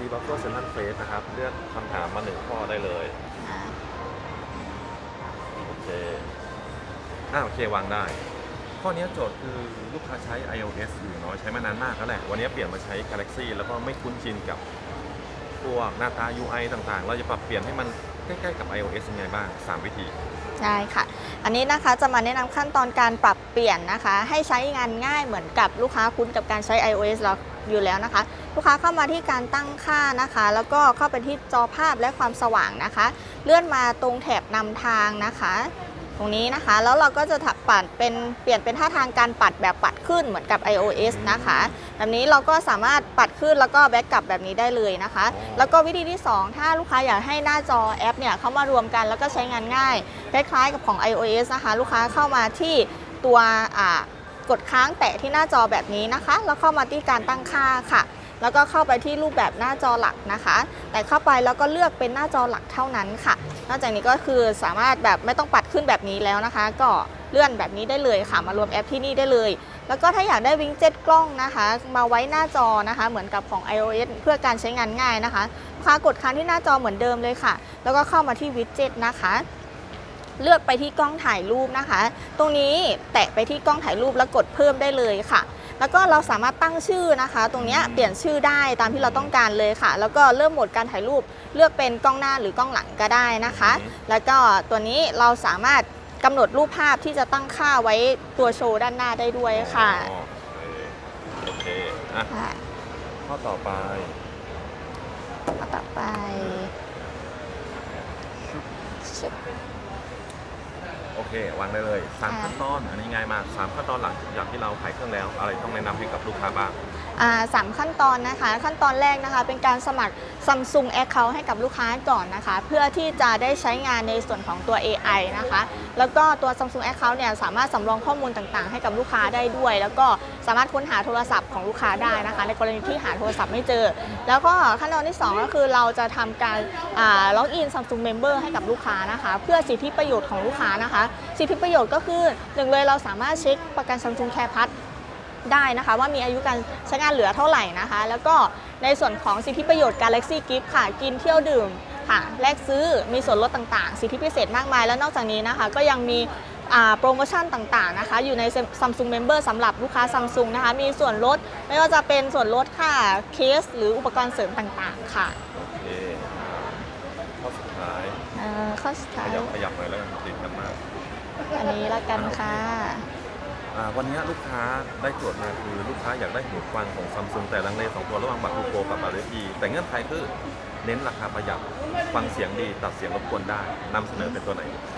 ซีบัฟเฟอร์เซนทันเฟสนะครับ เลือกคำถามมาหนึ่งข้อได้เลยอ่าโอเคอ่าโอเควางได้ ข้อนี้โจทย์คือลูกค้าใช้ iOS อยู่เนาะใช้มานานมากแล้วแหละ วันนี้เปลี่ยนมาใช้ Galaxy แล้วก็ไม่คุ้นชินกับพวกหน้าตา UI ต่างๆ เราจะปรับเปลี่ยนให้มัน ใกล้ๆกับ iOS ยังไงบ้าง 3 วิธี ใช่ค่ะ อันนี้นะคะจะมาแนะนำขั้นตอนการปรับเปลี่ยนนะคะ ให้ใช้งานง่ายเหมือนกับลูกค้าคุ้นกับการใช้ iOS แล้วอยู่แล้วนะคะ ลูกค้าเข้ามาที่การตั้งค่านะคะ แล้วก็เข้าไปที่จอภาพและความสว่างนะคะ เลื่อนมาตรงแถบนำทางนะคะ ตรงนี้นะคะ แล้วเราก็จะถักปัดเป็นเปลี่ยนเป็นท่าทางการปัดแบบปัดขึ้นเหมือนกับ iOS นะคะ แบบนี้เราก็สามารถปัดขึ้นแล้วก็แบ็กกลับแบบนี้ได้เลยนะคะอ๋อแล้วก็วิธีที่ 2 ถ้าลูกค้าอยากให้หน้าจอแอปเนี่ยเข้ามารวมกันแล้วก็ใช้งานง่ายคล้ายๆกับของ iOS นะคะ ลูกค้าเข้ามาที่ตัวอ่ากดค้างแตะที่หน้าจอแบบนี้นะคะ แล้วเข้ามาที่การตั้งค่าค่ะแล้วก็เข้าไปที่รูปแบบหน้าจอหลักนะคะ แต่เข้าไปแล้วก็เลือกเป็นหน้าจอหลักเท่านั้นค่ะ นอกจากนี้ก็คือสามารถแบบไม่ต้องปัดขึ้นแบบนี้แล้วนะคะ ก็เลื่อนแบบนี้ได้เลยค่ะมารวมแอปที่นี่ได้เลย แล้วก็ถ้าอยากได้วิงเจ็ตกล้องนะคะ มาไว้หน้าจอนะคะ เหมือนกับของ iOS เพื่อการใช้งานง่ายนะคะลูกค้ากดค้างที่หน้าจอเหมือนเดิมเลยค่ะ แล้วก็เข้ามาที่วิดเจ็ตนะคะเลือกไปที่กล้องถ่ายรูปนะคะ ตรงนี้แตะไปที่กล้องถ่ายรูปแล้วกดเพิ่มได้เลยค่ะ แล้วก็เราสามารถตั้งชื่อนะคะ ตรงเนี้ยเปลี่ยนชื่อได้ตามที่เราต้องการเลยค่ะ แล้วก็เริ่มโหมดการถ่ายรูปเลือกเป็นกล้องหน้าหรือกล้องหลังก็ได้นะคะอืมแล้วก็ตัวนี้เราสามารถกำหนดรูปภาพที่จะตั้งค่าไว้ตัวโชว์ด้านหน้าได้ด้วยค่ะอ๋อโอเคโอเคอะค่ะข้อต่อไปข้อต่อไปชึบ โอเควางได้เลย3ค่ะขั้นตอนอันนี้ง่ายมาก3ขั้นตอนหลังจากที่เราขายเครื่องแล้ว อะไรต้องแนะนำให้กับลูกค้าบ้างอ่าสามขั้นตอนนะคะ ขั้นตอนแรกนะคะ เป็นการสมัคร Samsung Account ให้กับลูกค้าก่อนนะคะ เพื่อที่จะได้ใช้งานในส่วนของตัว AI นะคะ แล้วก็ตัว Samsung Account เนี่ยสามารถสำรองข้อมูลต่างๆ ให้กับลูกค้าได้ด้วย แล้วก็ สามารถค้นหาโทรศัพท์ของลูกค้าได้นะคะ ในกรณีที่หาโทรศัพท์ไม่เจอ แล้วก็ขั้นตอนที่ 2 ก็คือเราจะทำการล็อกอิน Samsung Member ให้กับลูกค้านะคะ เพื่อสิทธิประโยชน์ของลูกค้านะคะ สิทธิประโยชน์ก็คือหนึ่งเลยเราสามารถเช็คประกัน Samsung Care Plus ได้นะคะว่ามีอายุการใช้งานเหลือเท่าไหร่นะคะ แล้วก็ในส่วนของสิทธิประโยชน์ Galaxy Gift ค่ะ กินเที่ยวดื่มค่ะ แลกซื้อมีส่วนลดต่างๆ สิทธิพิเศษมากมาย แล้วนอกจากนี้นะคะ ก็ยังมี โปรโมชั่นต่างๆนะคะ อยู่ใน Samsung Member สำหรับลูกค้า Samsung นะคะ มีส่วนลด ไม่ว่าจะเป็นส่วนลดค่ะเคส หรืออุปกรณ์เสริมต่างๆค่ะโอเคข้อสุดท้ายเอ่อข้อสุดขท้ายยับขยับหน่อยแล้วกันติดกันมากอันนี้ละกันค่ะอ่าวันนี้ลูกค้าได้โจทย์มาคือลูกค้าอยากได้หูฟังของซัมซุงแต่ลังเลสองตัวระหว่างบัตรทูโปรกับบัตรเลทีแต่เงื่อนไขคือเน้นราคาประหยัดฟังเสียงดีตัดเสียงรบกวนได้นำเสนอเป็นตัวไหนอ่า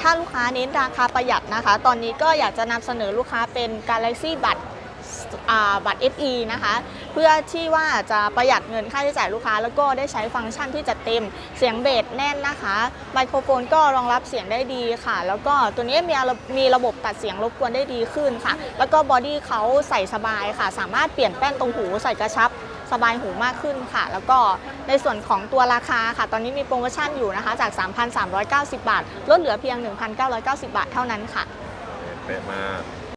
ถ้าลูกค้าเน้นราคาประหยัดนะคะ ตอนนี้ก็อยากจะนำเสนอลูกค้าเป็น Galaxy บัตรบัตร FE นะคะ เพื่อที่ว่าจะประหยัดเงินค่าใช้จ่ายลูกค้า แล้วก็ได้ใช้ฟังก์ชันที่จะเต็มเสียงเบสแน่นนะคะไมโครโฟนก็รองรับเสียงได้ดีค่ะ แล้วก็ตัวนี้มีระมีระบบตัดเสียงรบกวนได้ดีขึ้นค่ะ แล้วก็บอดี้เขาใส่สบายค่ะ สามารถเปลี่ยนแป้นตรงหูใส่กระชับ สบายหูมากขึ้นค่ะ แล้วก็ในส่วนของตัวราคาค่ะ ตอนนี้มีโปรโมชั่นอยู่นะคะจาก 3,390 บาท ลดเหลือเพียง 1,990 บาทเท่านั้นค่ะ เป๊ะมาก